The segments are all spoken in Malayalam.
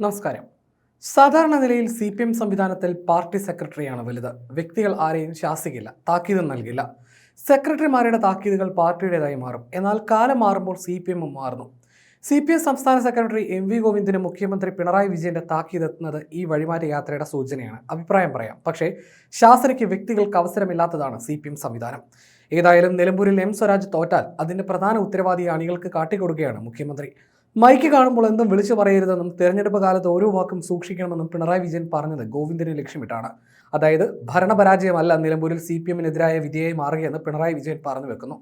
നമസ്കാരം. സാധാരണ നിലയിൽ സി പി എം സംവിധാനത്തിൽ പാർട്ടി സെക്രട്ടറിയാണ് വലുത്. വ്യക്തികൾ ആരെയും ശാസിക്കില്ല താക്കീത് നൽകില്ല. സെക്രട്ടറിമാരുടെ താക്കീതുകൾ പാർട്ടിയുടേതായി മാറും. എന്നാൽ കാലം മാറുമ്പോൾ സി പി എമ്മും മാറുന്നു. സി പി എം സംസ്ഥാന സെക്രട്ടറി എം വി ഗോവിന്ദന് മുഖ്യമന്ത്രി പിണറായി വിജയന്റെ താക്കീത് എത്തുന്നത് ഈ വഴിമാറ്റ യാത്രയുടെ സൂചനയാണ്. അഭിപ്രായം പറയാം. പക്ഷേ ശാസനയ്ക്ക് വ്യക്തികൾക്ക് അവസരമില്ലാത്തതാണ് സി പി എം സംവിധാനം. ഏതായാലും നിലമ്പൂരിൽ എം സ്വരാജ് തോറ്റാൽ അതിന്റെ പ്രധാന ഉത്തരവാദി അണികൾക്ക് കാട്ടിക്കൊടുക്കുകയാണ് മുഖ്യമന്ത്രി. മൈക്ക് കാണുമ്പോൾ എന്തും വിളിച്ചു പറയരുതെന്നും തെരഞ്ഞെടുപ്പ് കാലത്ത് ഓരോ വാക്കും സൂക്ഷിക്കണമെന്നും പിണറായി വിജയൻ പറഞ്ഞത് ഗോവിന്ദനെ ലക്ഷ്യമിട്ടാണ്. അതായത് ഭരണപരാജയമല്ല നിലമ്പൂരിൽ സി പി എമ്മിനെതിരായ വിധിയായി മാറുകയെന്ന് പിണറായി വിജയൻ പറഞ്ഞു വെക്കുന്നു.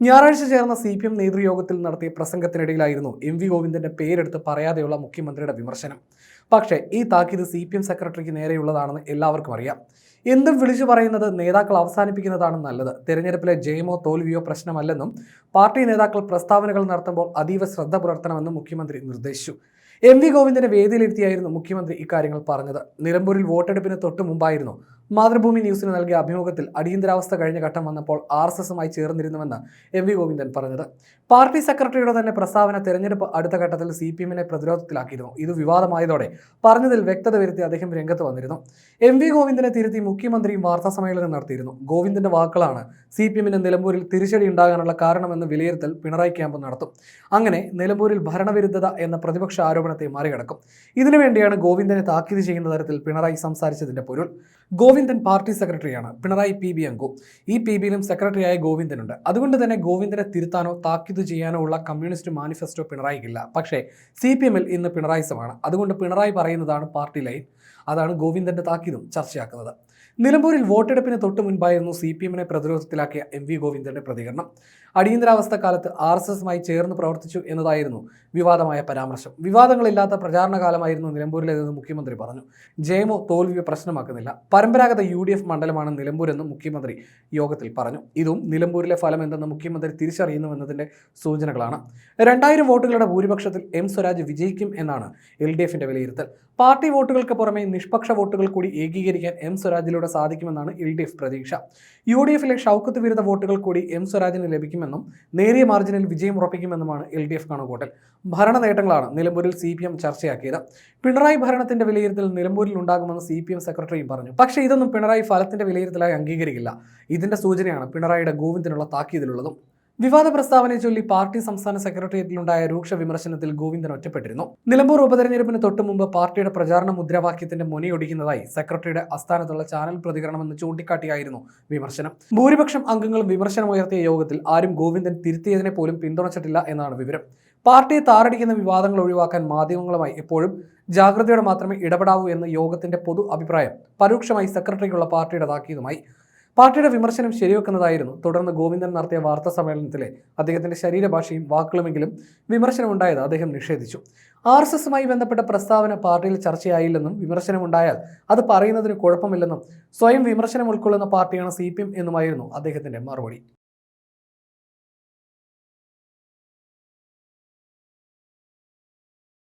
ഞായറാഴ്ച ചേർന്ന സി പി എം നേതൃയോഗത്തിൽ നടത്തിയ പ്രസംഗത്തിനിടയിലായിരുന്നു എം വി ഗോവിന്ദന്റെ പേരെടുത്ത് പറയാതെയുള്ള മുഖ്യമന്ത്രിയുടെ വിമർശനം. പക്ഷേ ഈ താക്കീത് സി പി എം സെക്രട്ടറിക്ക് നേരെയുള്ളതാണെന്ന് എല്ലാവർക്കും അറിയാം. എന്തും വിളിച്ചു പറയുന്നത് നേതാക്കൾ അവസാനിപ്പിക്കുന്നതാണ് നല്ലത്. തെരഞ്ഞെടുപ്പിലെ ജയമോ തോൽവിയോ പ്രശ്നമല്ലെന്നും പാർട്ടി നേതാക്കൾ പ്രസ്താവനകൾ നടത്തുമ്പോൾ അതീവ ശ്രദ്ധ പുലർത്തണമെന്നും മുഖ്യമന്ത്രി നിർദ്ദേശിച്ചു. എം വി ഗോവിന്ദന്റെ വേദിയിലിരുത്തിയായിരുന്നു മുഖ്യമന്ത്രി ഇക്കാര്യങ്ങൾ പറഞ്ഞത്. നിലമ്പൂരിൽ വോട്ടെടുപ്പിന് തൊട്ടു മുമ്പായിരുന്നു മാതൃഭൂമി ന്യൂസിന് നൽകിയ അഭിമുഖത്തിൽ അടിയന്തരാവസ്ഥ കഴിഞ്ഞ ഘട്ടം വന്നപ്പോൾ ആർ എസ് എസുമായി ചേർന്നിരുന്നുവെന്ന് എം വി ഗോവിന്ദൻ പറഞ്ഞത്. പാർട്ടി സെക്രട്ടറിയുടെ തന്നെ പ്രസ്താവന തെരഞ്ഞെടുപ്പ് അടുത്ത ഘട്ടത്തിൽ സി പി എമ്മിനെ പ്രതിരോധത്തിലാക്കിയിരുന്നു. ഇത് വിവാദമായതോടെ പറഞ്ഞതിൽ വ്യക്തത വരുത്തി അദ്ദേഹം രംഗത്ത് വന്നിരുന്നു. എം വി ഗോവിന്ദനെ തിരുത്തി മുഖ്യമന്ത്രിയും വാർത്താ സമ്മേളനം നടത്തിയിരുന്നു. ഗോവിന്ദന്റെ വാക്കുകളാണ് സി പി എമ്മിന് നിലമ്പൂരിൽ തിരിച്ചടി ഉണ്ടാകാനുള്ള കാരണമെന്ന് വിലയിരുത്തൽ പിണറായി ക്യാമ്പ് നടത്തും. അങ്ങനെ നിലമ്പൂരിൽ ഭരണവിരുദ്ധത എന്ന പ്രതിപക്ഷ ആരോപണത്തെ മറികടക്കും. ഇതിനുവേണ്ടിയാണ് ഗോവിന്ദനെ താക്കീത് ചെയ്യുന്ന തരത്തിൽ പിണറായി സംസാരിച്ചതിന്റെ പൊരുൾ. ഗോവിന്ദൻ പാർട്ടി സെക്രട്ടറിയാണ്. പിണറായി പി ബി അംഗു ഈ പി ബിയിലും സെക്രട്ടറിയായ ഗോവിന്ദനുണ്ട്. അതുകൊണ്ട് തന്നെ ഗോവിന്ദനെ തിരുത്താനോ താക്കീത് ചെയ്യാനോ ഉള്ള കമ്മ്യൂണിസ്റ്റ് മാനിഫെസ്റ്റോ പിണറായിക്കില്ല. പക്ഷേ സി പി എമ്മിൽ ഇന്ന് പിണറായിസമാണ് അതുകൊണ്ട് പിണറായി പറയുന്നതാണ് പാർട്ടി ലൈൻ. അതാണ് ഗോവിന്ദന്റെ താക്കീതും ചർച്ചയാക്കുന്നത്. നിലമ്പൂരിൽ വോട്ടെടുപ്പിന് തൊട്ട് മുൻപായിരുന്നു സി പി എമ്മിനെ പ്രതിരോധത്തിലാക്കിയ എം വി ഗോവിന്ദന്റെ പ്രതികരണം. അടിയന്തരാവസ്ഥ കാലത്ത് ആർ എസ് എസുമായി ചേർന്ന് പ്രവർത്തിച്ചു എന്നതായിരുന്നു വിവാദമായ പരാമർശം. വിവാദങ്ങളില്ലാത്ത പ്രചാരണ കാലമായിരുന്നു നിലമ്പൂരിലേതെന്ന് മുഖ്യമന്ത്രി പറഞ്ഞു. ജയമോ തോൽവിയോ പ്രശ്നമാക്കുന്നില്ല. പരമ്പരാഗത യു ഡി എഫ് മണ്ഡലമാണ് നിലമ്പൂരെന്നും മുഖ്യമന്ത്രി യോഗത്തിൽ പറഞ്ഞു. ഇതും നിലമ്പൂരിലെ ഫലം എന്തെന്ന് മുഖ്യമന്ത്രി തിരിച്ചറിയുന്നുവെന്നതിന്റെ സൂചനകളാണ്. രണ്ടായിരം വോട്ടുകളുടെ ഭൂരിപക്ഷത്തിൽ എം സ്വരാജ് വിജയിക്കും എന്നാണ് എൽ ഡി എഫിന്റെ വിലയിരുത്തൽ. പാർട്ടി വോട്ടുകൾക്ക് പുറമെ നിഷ്പക്ഷ വോട്ടുകൾ കൂടി ഏകീകരിക്കാൻ എം സ്വരാജിലൂടെ സാധിക്കുമെന്നാണ് എൽ ഡി എഫ് പ്രതീക്ഷ. യു ഡി എഫിലെ ഷൗക്കത്ത് വിരുദ്ധ വോട്ടുകൾ കൂടി എം സ്വരാജിന് ലഭിക്കുമെന്നും നേരിയ മാർജിനിൽ വിജയം ഉറപ്പിക്കുമെന്നുമാണ് എൽ ഡി എഫ് കണക്കൂട്ടൽ ഭരണ നേട്ടങ്ങളാണ് നിലമ്പൂരിൽ സി പി എം ചർച്ചയാക്കിയത്. പിണറായി ഭരണത്തിന്റെ വിലയിരുത്തൽ നിലമ്പൂരിൽ ഉണ്ടാകുമെന്ന് സി പി എം സെക്രട്ടറിയും പറഞ്ഞു. പക്ഷേ ഇതൊന്നും പിണറായി ഫലത്തിന്റെ വിലയിരുത്തലായി അംഗീകരിക്കില്ല. ഇതിന്റെ സൂചനയാണ് പിണറായിയുടെ ഗോവിന്ദനുള്ള താക്കീതിലുള്ളതും. വിവാദ പ്രസ്താവനയെ ചൊല്ലി പാർട്ടി സംസ്ഥാന സെക്രട്ടേറിയറ്റിലുണ്ടായ രൂക്ഷ വിമർശനത്തിൽ ഗോവിന്ദൻ ഒറ്റപ്പെട്ടിരുന്നു. നിലമ്പൂർ ഉപതെരഞ്ഞെടുപ്പിന് തൊട്ടു മുമ്പ് പാർട്ടിയുടെ പ്രചാരണ മുദ്രാവാക്യത്തിന്റെ മുനയൊടിക്കുന്നതായി സെക്രട്ടറിയുടെ ആസ്ഥാനത്തുള്ള ചാനൽ പ്രതികരണമെന്ന് ചൂണ്ടിക്കാട്ടിയായിരുന്നു വിമർശനം. ഭൂരിപക്ഷം അംഗങ്ങളും വിമർശനമുയർത്തിയ യോഗത്തിൽ ആരും ഗോവിന്ദൻ തിരുത്തിയതിനെ പോലും പിന്തുണച്ചിട്ടില്ല എന്നാണ് വിവരം. പാർട്ടിയെ താറടിക്കുന്ന വിവാദങ്ങൾ ഒഴിവാക്കാൻ മാധ്യമങ്ങളുമായി എപ്പോഴും ജാഗ്രതയോടെ മാത്രമേ ഇടപെടാവൂ എന്ന് യോഗത്തിന്റെ പൊതു അഭിപ്രായം പരോക്ഷമായി സെക്രട്ടറിക്കുള്ള പാർട്ടിയുടെ താക്കീതുമായി പാർട്ടിയുടെ വിമർശനം ശരിവെക്കുന്നതായിരുന്നു. തുടർന്ന് ഗോവിന്ദൻ നടത്തിയ വാർത്താ സമ്മേളനത്തിലെ അദ്ദേഹത്തിന്റെ ശരീരഭാഷയും വാക്കുകളുമെങ്കിലും വിമർശനമുണ്ടായത് അദ്ദേഹം നിഷേധിച്ചു. ആർ എസ് എസുമായി ബന്ധപ്പെട്ട പ്രസ്താവന പാർട്ടിയിൽ ചർച്ചയായില്ലെന്നും വിമർശനമുണ്ടായാൽ അത് പറയുന്നതിന് കുഴപ്പമില്ലെന്നും സ്വയം വിമർശനം ഉൾക്കൊള്ളുന്ന പാർട്ടിയാണ് സി പി എം എന്നുമായിരുന്നു അദ്ദേഹത്തിന്റെ മറുപടി.